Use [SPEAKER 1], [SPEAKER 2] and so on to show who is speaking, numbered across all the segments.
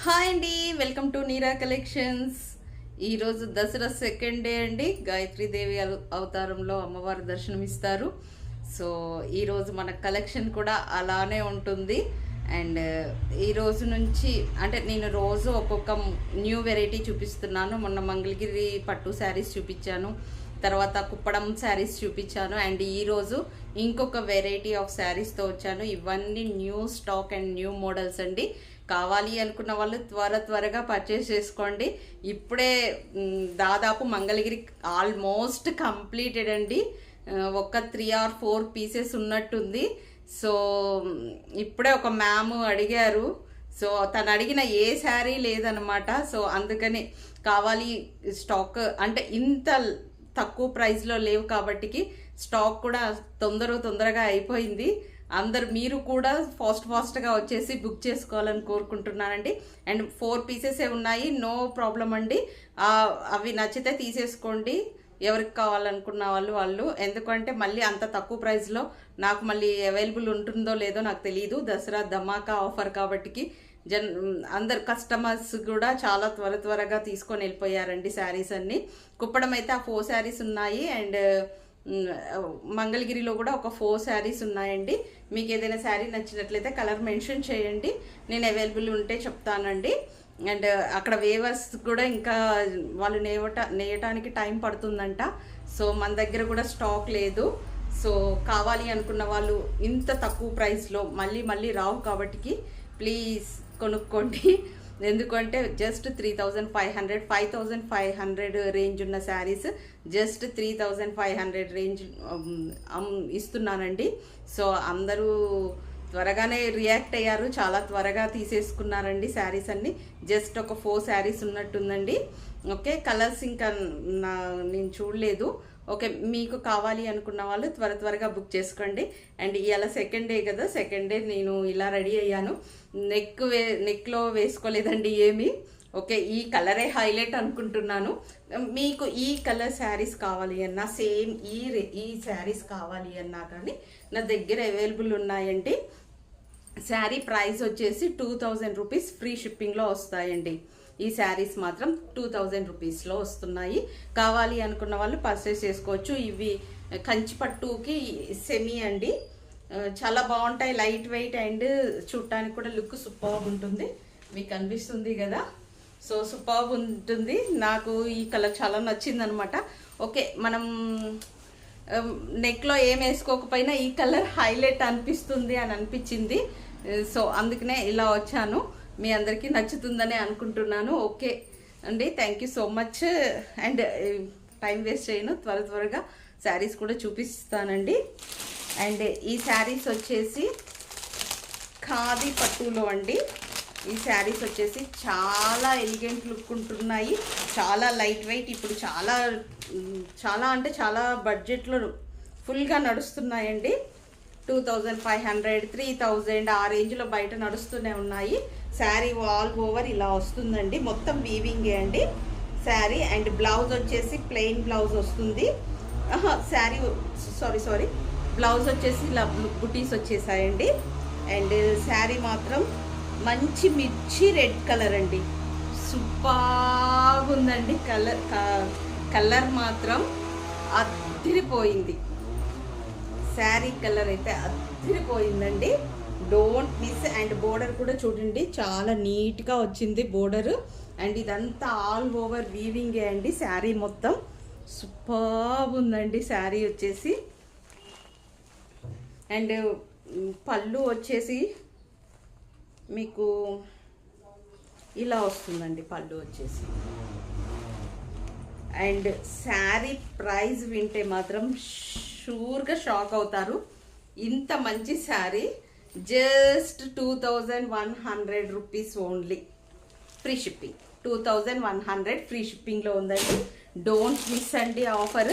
[SPEAKER 1] Hi అండి welcome to neera collections. ఈరోజు Dasara second day అండి. గాయత్రీదేవి అవ- అవతారంలో అమ్మవారి దర్శనం ఇస్తారు సో ఈరోజు మన కలెక్షన్ కూడా అలానే ఉంటుంది. అండ్ ఈరోజు నుంచి అంటే నేను రోజు ఒక్కొక్క న్యూ వెరైటీ చూపిస్తున్నాను. మొన్న మంగళగిరి పట్టు శారీస్ చూపించాను. తర్వాత కుప్పడం శారీస్ చూపించాను. అండ్ ఈరోజు ఇంకొక వెరైటీ ఆఫ్ శారీస్తో వచ్చాను. ఇవన్నీ new stock and new models అండి. కావాలి అనుకున్న వాళ్ళు త్వర త్వరగా పర్చేస్ చేసుకోండి. ఇప్పుడే దాదాపు మంగళగిరి ఆల్మోస్ట్ కంప్లీటెడ్ అండి. ఒక త్రీ ఆర్ ఫోర్ పీసెస్ ఉన్నట్టుంది. సో ఇప్పుడే ఒక మ్యామ్ అడిగారు. సో తను అడిగిన ఏ శారీ లేదనమాట సో అందుకని కావాలి స్టాక్ అంటే ఇంత తక్కువ ప్రైస్లో లేవు కాబట్టికి స్టాక్ కూడా తొందర తొందరగా అయిపోయింది. అందరు మీరు కూడా ఫాస్ట్ ఫాస్ట్గా వచ్చేసి బుక్ చేసుకోవాలని కోరుకుంటున్నానండి. అండ్ ఫోర్ పీసెసే ఉన్నాయి. నో ప్రాబ్లం అండి. అవి నచ్చితే తీసేసుకోండి. ఎవరికి కావాలనుకున్న వాళ్ళు వాళ్ళు. ఎందుకంటే మళ్ళీ అంత తక్కువ ప్రైస్లో నాకు మళ్ళీ అవైలబుల్ ఉంటుందో లేదో నాకు తెలియదు దసరా ధమాకా ఆఫర్ కాబట్టికి జన్ అందరు కస్టమర్స్ కూడా చాలా త్వర త్వరగా తీసుకొని వెళ్ళిపోయారండి శారీస్ అన్ని. కుప్పడం అయితే ఆ ఫోర్ శారీస్ ఉన్నాయి. అండ్ మంగళగిరిలో కూడా ఒక ఫోర్ శారీస్ ఉన్నాయండి. మీకు ఏదైనా శారీ నచ్చినట్లయితే కలర్ మెన్షన్ చేయండి. నేను అవైలబుల్ ఉంటే చెప్తానండి. అండ్ uh, అక్కడ వేవర్స్ కూడా ఇంకా వాళ్ళు నేవట నేయటానికి టైం పడుతుందంట. సో మన దగ్గర కూడా స్టాక్ లేదు. సో కావాలి అనుకున్న వాళ్ళు ఇంత తక్కువ ప్రైస్లో మళ్ళీ మళ్ళీ రావు కాబట్టికి ప్లీజ్ కొనుక్కోండి. ఎందుకంటే just three thousand five hundred five thousand five hundred range ఉన్న saris just three thousand five hundred range ఇస్తున్నానండి. So అందరూ త్వరగానే రియాక్ట్ అయ్యారు. చాలా త్వరగా తీసేసుకున్నారండి శారీస్ అన్ని. జస్ట్ ఒక ఫోర్ శారీస్ ఉన్నట్టుందండి. ఓకే కలర్స్ ఇంకా నా నేను చూడలేదు. ఓకే మీకు కావాలి అనుకున్న వాళ్ళు త్వర త్వరగా బుక్ చేసుకోండి. అండ్ ఇవాళ సెకండ్ డే కదా సెకండ్ డే నేను ఇలా రెడీ అయ్యాను. నెక్ వే నెక్లో వేసుకోలేదండి ఏమి. ఓకే ఈ కలరే హైలైట్ అనుకుంటున్నాను. మీకు ఈ కలర్ శారీస్ కావాలి అన్నా సేమ్ ఈ ఈ శారీస్ కావాలి అన్నా కానీ నా దగ్గర అవైలబుల్ ఉన్నాయండి శారీ ప్రైస్ వచ్చేసి టూ థౌజండ్ రూపీస్ ఫ్రీ షిప్పింగ్లో వస్తాయండి. ఈ శారీస్ మాత్రం టూ థౌజండ్ రూపీస్లో వస్తున్నాయి. కావాలి అనుకున్న వాళ్ళు పర్చేస్ చేసుకోవచ్చు. ఇవి కంచి పట్టుకి సెమీ అండి. చాలా బాగుంటాయి. లైట్ వెయిట్ అండ్ చూడటానికి కూడా లుక్ సూపర్ ఉంటుంది. మీకు అనిపిస్తుంది కదా? సో సూపర్ ఉంటుంది. నాకు ఈ కలర్ చాలా నచ్చింది అనమాట ఓకే మనం నెక్లో ఏం వేసుకోకపోయినా ఈ కలర్ హైలైట్ అనిపిస్తుంది అని అనిపించింది. సో అందుకనే ఇలా వచ్చాను. మీ అందరికీ నచ్చుతుందని అనుకుంటున్నాను. ఓకే. అండి thank you so much and time waste చేయను. త్వర త్వరగా శారీస్ కూడా చూపిస్తానండి. అండ్ eh, ఈ శారీస్ వచ్చేసి ఖాదీ పట్టులో అండి. ఈ శారీస్ వచ్చేసి చాలా ఎలిగెంట్ లుక్ ఉంటున్నాయి. చాలా లైట్ వెయిట్ ఇప్పుడు చాలా చాలా అంటే చాలా బడ్జెట్లో ఫుల్గా నడుస్తున్నాయండి. Two thousand five hundred three thousand ఆ రేంజ్లో బయట నడుస్తూనే ఉన్నాయి. శారీ ఆల్ ఓవర్ ఇలా వస్తుందండి. మొత్తం వీవింగే అండి. శారీ అండ్ బ్లౌజ్ వచ్చేసి ప్లెయిన్ బ్లౌజ్ వస్తుంది. Sari sorry sorry. బ్లౌజ్ వచ్చేసి ఇలా బుటీస్ వచ్చేసాయండి. అండ్ శారీ మాత్రం మంచి మిర్చి రెడ్ కలర్ అండి. సూపర్ ఉందండి కలర్ కలర్ మాత్రం అత్తిరిపోయింది శారీ కలర్ అయితే అదిరిపోయిందండి డోంట్ మిస్ అండ్ బోర్డర్ కూడా చూడండి. చాలా నీట్గా వచ్చింది బోర్డర్ అండ్ ఇదంతా ఆల్ ఓవర్ వీవింగే అండి. శారీ మొత్తం సూపర్ ఉందండి శారీ వచ్చేసి. అండ్ పళ్ళు వచ్చేసి మీకు ఇలా వస్తుందండి పళ్ళు వచ్చేసి. అండ్ శారీ ప్రైస్ వింటే మాత్రం షూర్గా షాక్ అవుతారు. ఇంత మంచి sari. Just two thousand one hundred rupees only. Free shipping. Two thousand one hundred free షిప్పింగ్లో ఉందండి. డోంట్ మిస్ అండి ఆఫర్.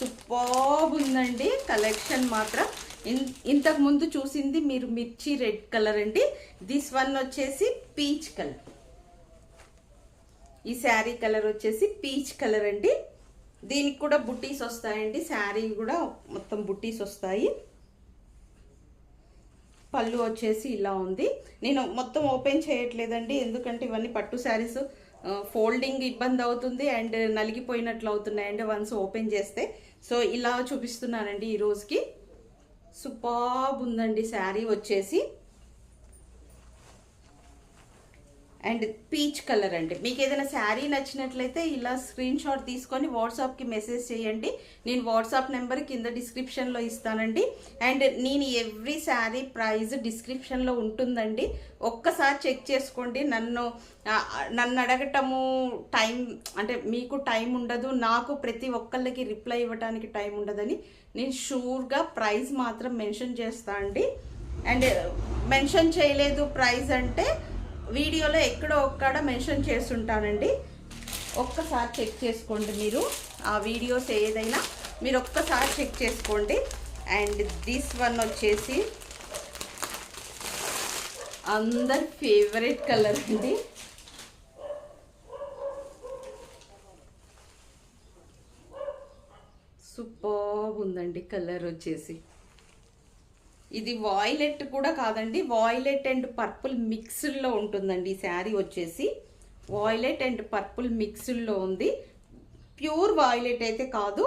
[SPEAKER 1] సూపర్ ఉందండి. కలెక్షన్ మాత్రం. ఇన్- ఇంతకు ముందు చూసింది మీరు మిర్చి రెడ్ కలర్ అండి. దిస్ వన్ వచ్చేసి పీచ్ కలర్ ఈ శారీ కలర్ వచ్చేసి పీచ్ కలర్ అండి. దీనికి కూడా బుట్టీస్ వస్తాయండి. శారీ కూడా మొత్తం బుట్టీస్ వస్తాయి. పళ్ళు వచ్చేసి ఇలా ఉంది. నేను మొత్తం ఓపెన్ చేయట్లేదండి. ఎందుకంటే ఇవన్నీ పట్టు శారీస్ ఫోల్డింగ్ ఇబ్బంది అవుతుంది అండ్ నలిగిపోయినట్లు అవుతున్నాయండి వన్స్ ఓపెన్ చేస్తే. సో ఇలా చూపిస్తున్నానండి ఈ రోజుకి. సూపర్బ్ ఉందండి శారీ వచ్చేసి. అండ్ పీచ్ కలర్ అండి. మీకు ఏదైనా శారీ నచ్చినట్లయితే ఇలా స్క్రీన్ షాట్ తీసుకొని వాట్సాప్కి మెసేజ్ చేయండి. నేను వాట్సాప్ నెంబర్ కింద డిస్క్రిప్షన్లో ఇస్తానండి. అండ్ నేను ఎవ్రీ శారీ ప్రైజ్ డిస్క్రిప్షన్లో ఉంటుందండి. ఒక్కసారి చెక్ చేసుకోండి. నన్ను నన్ను అడగటము టైం అంటే మీకు టైం ఉండదు. నాకు ప్రతి ఒక్కళ్ళకి రిప్లై ఇవ్వడానికి టైం ఉండదని నేను షూర్గా ప్రైస్ మాత్రం మెన్షన్ చేస్తా అండి. అండ్ మెన్షన్ చేయలేదు ప్రైస్ అంటే వీడియోలో ఎక్కడో ఒక్కడ మెన్షన్ చేస్తుంటానండి. ఒక్కసారి చెక్ చేసుకోండి మీరు. ఆ వీడియోస్ ఏదైనా మీరు ఒక్కసారి చెక్ చేసుకోండి. అండ్ దిస్ వన్ వచ్చేసి అందరి ఫేవరెట్ కలర్ అండి. సూపర్ ఉందండి కలర్ వచ్చేసి. ఇది వాయిలెట్ కూడా కాదండి. వాయిలెట్ అండ్ పర్పుల్ మిక్స్డ్లో ఉంటుందండి. ఈ శారీ వచ్చేసి వాయిలెట్ అండ్ పర్పుల్ మిక్స్డ్లో ఉంది. ప్యూర్ వాయిలెట్ అయితే కాదు.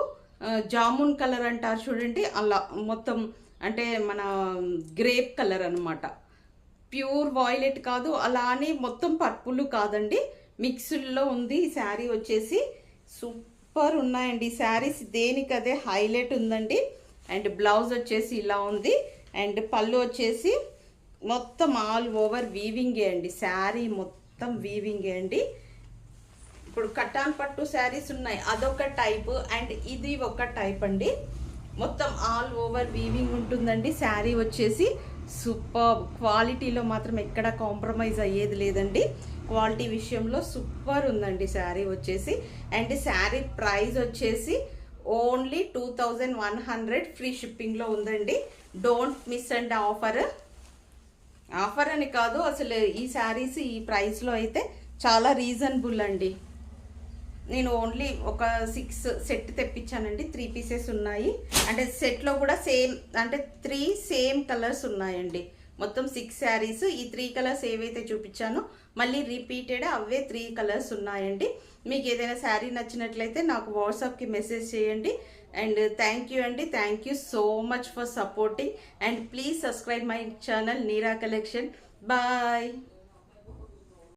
[SPEAKER 1] జామున్ కలర్ అంటారు చూడండి. అలా మొత్తం అంటే మన గ్రేప్ కలర్ అనమాట ప్యూర్ వాయిలెట్ కాదు. అలానే మొత్తం పర్పుల్ కాదండి. మిక్స్డ్లో ఉంది. ఈ శారీ వచ్చేసి సూపర్ ఉన్నాయండి. ఈ శారీస్ దేనికదే హైలైట్ ఉందండి. అండ్ బ్లౌజ్ వచ్చేసి ఇలా ఉంది. అండ్ పళ్ళు వచ్చేసి మొత్తం ఆల్ ఓవర్ వీవింగే అండి. శారీ మొత్తం వీవింగే అండి. ఇప్పుడు కట్టాన్ పట్టు శారీస్ ఉన్నాయి. అదొక టైప్ అండ్ ఇది ఒక టైప్ అండి. మొత్తం ఆల్ ఓవర్ వీవింగ్ ఉంటుందండి. శారీ వచ్చేసి సూపర్. క్వాలిటీలో మాత్రం ఎక్కడ కాంప్రమైజ్ అయ్యేది లేదండి. క్వాలిటీ విషయంలో సూపర్ ఉందండి శారీ వచ్చేసి. అండ్ శారీ ప్రైస్ వచ్చేసి only two thousand one hundred free షిప్పింగ్లో ఉందండి. Don't miss and offer offer అని కాదు అసలు ఈ శారీస్ ఈ ప్రైస్లో అయితే చాలా రీజనబుల్ అండి. నేను ఓన్లీ ఒక సిక్స్ సెట్ తెప్పించానండి. త్రీ పీసెస్ ఉన్నాయి. అంటే సెట్లో కూడా సేమ్ అంటే త్రీ సేమ్ కలర్స్ ఉన్నాయండి. మొత్తం సిక్స్ శారీస్ ఈ త్రీ కలర్స్ ఏవైతే చూపించానో మళ్ళీ రిపీటెడ్ అవే త్రీ కలర్స్ ఉన్నాయండి. మీకు ఏదైనా శారీ నచ్చినట్లయితే నాకు వాట్సాప్కి మెసేజ్ చేయండి. అండ్ థ్యాంక్ యూ అండి. Thank you so much for supporting and please subscribe my channel Neera collection bye